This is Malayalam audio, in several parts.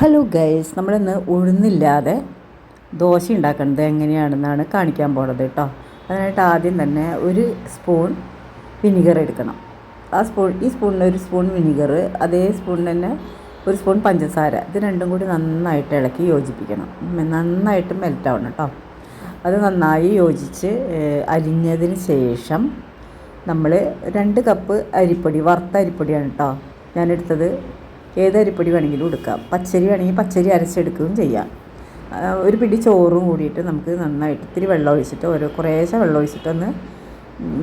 ഹലോ ഗൈസ് നമ്മളിന്ന് ഉഴുന്നില്ലാതെ ദോശ ഉണ്ടാക്കുന്നത് എങ്ങനെയാണെന്നാണ് കാണിക്കാൻ പോണത് കേട്ടോ അതിനായിട്ട് ആദ്യം തന്നെ ഒരു സ്പൂൺ വിനിഗർ എടുക്കണം. ആ സ്പൂൺ ഈ സ്പൂണിന് ഒരു സ്പൂൺ വിനിഗർ അതേ സ്പൂണിന് തന്നെ ഒരു സ്പൂൺ പഞ്ചസാര. ഇത് രണ്ടും കൂടി നന്നായിട്ട് ഇളക്കി യോജിപ്പിക്കണം. നന്നായിട്ട് മെൽറ്റ് ആവണം കേട്ടോ അത് നന്നായി യോജിച്ച് അരിഞ്ഞതിന് ശേഷം നമ്മൾ രണ്ട് കപ്പ് അരിപ്പൊടി വറുത്ത അരിപ്പൊടിയാണ് കേട്ടോ ഞാനെടുത്തത്. ഏത് അരിപ്പൊടി വേണമെങ്കിലും എടുക്കാം. പച്ചരി വേണമെങ്കിൽ പച്ചരി അരച്ചെടുക്കുകയും ചെയ്യാം. ഒരു പിടി ചോറും കൂടിയിട്ട് നമുക്ക് നന്നായിട്ട് ഇത്തിരി വെള്ളം ഒഴിച്ചിട്ട് ഓരോ കുറേശ്ശെ വെള്ളം ഒഴിച്ചിട്ടൊന്ന്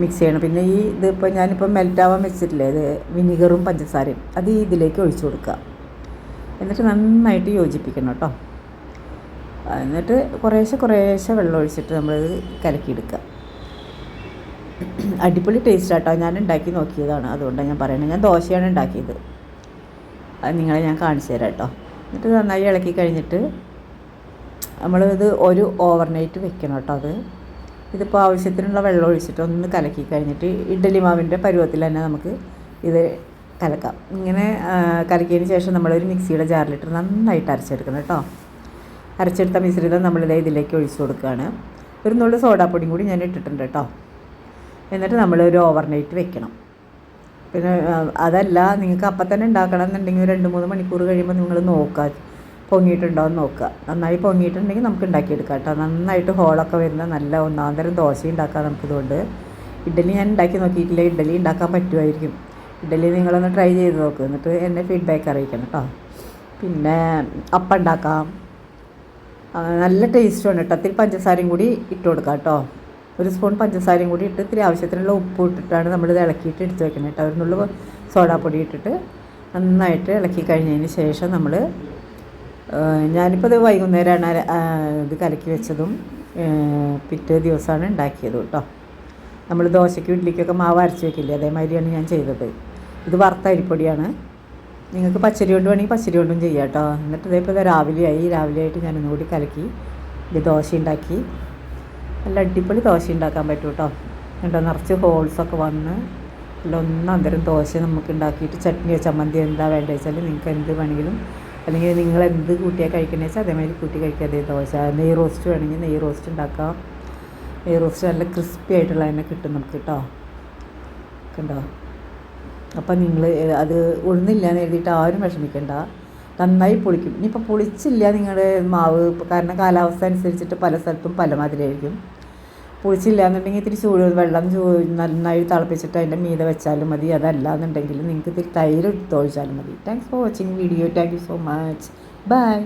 മിക്സ് ചെയ്യണം. പിന്നെ ഈ ഇതിപ്പോൾ ഞാനിപ്പോൾ മെൽറ്റാവാൻ വെച്ചിട്ടില്ലേ ഇത് വിനിഗറും പഞ്ചസാരയും അത് ഈ ഇതിലേക്ക് ഒഴിച്ചു കൊടുക്കുക. എന്നിട്ട് നന്നായിട്ട് യോജിപ്പിക്കണം കേട്ടോ. എന്നിട്ട് കുറേശ്ശെ കുറേശ്ശെ വെള്ളം ഒഴിച്ചിട്ട് നമ്മളിത് കലക്കിയെടുക്കുക. അടിപൊളി ടേസ്റ്റ് ആട്ടോ. ഞാൻ ഉണ്ടാക്കി നോക്കിയതാണ്. അതുകൊണ്ടാണ് ഞാൻ പറയുന്നത്. ഞാൻ ദോശയാണ് ഉണ്ടാക്കിയത്. അത് നിങ്ങളെ ഞാൻ കാണിച്ചു തരാം കേട്ടോ. എന്നിട്ട് നന്നായി ഇളക്കി കഴിഞ്ഞിട്ട് നമ്മളിത് ഒരു ഓവർനൈറ്റ് വെക്കണം കേട്ടോ അത്. ഇതിപ്പോൾ ആവശ്യത്തിനുള്ള വെള്ളം ഒഴിച്ചിട്ട് ഒന്ന് കലക്കി കഴിഞ്ഞിട്ട് ഇഡ്ഡലി മാവിന്റെ പരുവത്തിൽ തന്നെ നമുക്ക് ഇത് കലക്കാം. ഇങ്ങനെ കലക്കിയതിന് ശേഷം നമ്മളൊരു മിക്സിയുടെ ജാറിലിട്ട് നന്നായിട്ട് അരച്ചെടുക്കണം കേട്ടോ. അരച്ചെടുത്ത മിശ്രിതം നമ്മളിതേ ഇതിലേക്ക് ഒഴിച്ചു കൊടുക്കുകയാണ്. ഒരു നുള്ളു സോഡാപ്പൊടിയും കൂടി ഞാൻ ഇട്ടിട്ടുണ്ട് കേട്ടോ. എന്നിട്ട് നമ്മൾ ഒരു ഓവർനൈറ്റ് വെക്കണം. പിന്നെ അതല്ല നിങ്ങൾക്ക് അപ്പം തന്നെ ഉണ്ടാക്കണം എന്നുണ്ടെങ്കിൽ രണ്ട് മൂന്ന് മണിക്കൂർ കഴിയുമ്പോൾ നിങ്ങൾ നോക്കുക. പൊങ്ങിയിട്ടുണ്ടോ എന്ന് നോക്കുക. നന്നായി പൊങ്ങിയിട്ടുണ്ടെങ്കിൽ നമുക്ക് ഉണ്ടാക്കിയെടുക്കാം കേട്ടോ. നന്നായിട്ട് ഹോളൊക്കെ വരുന്ന നല്ല ഒന്നാം തരം ദോശ ഉണ്ടാക്കാം നമുക്കിതുകൊണ്ട്. ഇഡ്ഡലി ഞാൻ ഉണ്ടാക്കി നോക്കിയിട്ടില്ല. ഇഡ്ഡലി ഉണ്ടാക്കാൻ പറ്റുമായിരിക്കും. ഇഡ്ഡലി നിങ്ങളൊന്ന് ട്രൈ ചെയ്ത് നോക്ക്. എന്നിട്ട് എന്നെ ഫീഡ്ബാക്ക് അറിയിക്കണം കേട്ടോ. പിന്നെ അപ്പം ഉണ്ടാക്കാം. നല്ല ടേസ്റ്റുമാണ് കേട്ടോ. അതിൽ പഞ്ചസാരയും കൂടി ഇട്ട് കൊടുക്കാം കേട്ടോ. ഒരു സ്പൂൺ പഞ്ചസാരയും കൂടി ഇട്ട് ഇത്തിരി ആവശ്യത്തിനുള്ള ഉപ്പ് ഇട്ടിട്ടാണ് നമ്മൾ ഇത് ഇളക്കിയിട്ട് എടുത്ത് വെക്കുന്നത് കേട്ടോ. ഒരു നുള്ളു സോഡാപ്പൊടി ഇട്ടിട്ട് നന്നായിട്ട് ഇളക്കി കഴിഞ്ഞതിന് ശേഷം നമ്മൾ ഞാനിപ്പോൾ ഇത് വൈകുന്നേരമാണ് ഇത് കലക്കി വെച്ചതും പിറ്റേ ദിവസമാണ് ഉണ്ടാക്കിയത് കേട്ടോ. നമ്മൾ ദോശയ്ക്കും ഇഡ്ഡലിക്കൊക്കെ മാവ് അരച്ച് വെക്കില്ലേ? അതേമാതിരിയാണ് ഞാൻ ചെയ്തത്. ഇത് വറുത്ത അരിപ്പൊടിയാണ്. നിങ്ങൾക്ക് പച്ചരി കൊണ്ട് വേണമെങ്കിൽ പച്ചരി കൊണ്ടും ചെയ്യാം കേട്ടോ. എന്നിട്ട് ഇതേപോലെ ഇത് രാവിലെയായി. രാവിലെ ആയിട്ട് ഞാനൊന്നും കൂടി കലക്കി ഇത് ദോശ ഉണ്ടാക്കി നല്ല അടിപൊളി ദോശ ഉണ്ടാക്കാൻ പറ്റും കേട്ടോ കണ്ടോ നിറച്ച് ഹോൾസൊക്കെ വന്ന് അല്ല ഒന്നന്തരം തരം ദോശ നമുക്ക് ഉണ്ടാക്കിയിട്ട് ചട്നിയോ ചമ്മന്തി എന്താ വേണ്ടത് വെച്ചാൽ നിങ്ങൾക്ക് എന്ത് വേണമെങ്കിലും. അല്ലെങ്കിൽ നിങ്ങൾ എന്ത് കൂട്ടിയാൽ കഴിക്കണമെന്ന് വെച്ചാൽ അതേമാതിരി കൂട്ടി കഴിക്കുക അതേ ദോശ. നെയ് റോസ്റ്റ് വേണമെങ്കിൽ നെയ് റോസ്റ്റ് ഉണ്ടാക്കാം. നെയ് റോസ്റ്റ് നല്ല ക്രിസ്പി ആയിട്ടുള്ള തന്നെ കിട്ടും നമുക്ക് കേട്ടോ കണ്ടോ? അപ്പം നിങ്ങൾ അത് ഉഴുന്നില്ല എന്ന് എഴുതിയിട്ട് ആരും വിഷമിക്കണ്ട. നന്നായി പൊളിക്കും. ഇനിയിപ്പോൾ പൊളിച്ചില്ല നിങ്ങളുടെ മാവ്. കാരണം കാലാവസ്ഥ അനുസരിച്ചിട്ട് പല സ്ഥലത്തും പല മാതിരിയായിരിക്കും പൊളിച്ചില്ല എന്നുണ്ടെങ്കിൽ ഇത്തിരി ചൂട് വെള്ളം ചൂ നന്നായി തിളപ്പിച്ചിട്ട് അതിന്റെ മീത വെച്ചാലും മതി. അതല്ല എന്നുണ്ടെങ്കിൽ നിങ്ങൾക്ക് ഇത്തിരി തൈര് എടുത്ത് ഒഴിച്ചാലും മതി. Thanks for watching video thank you so much bye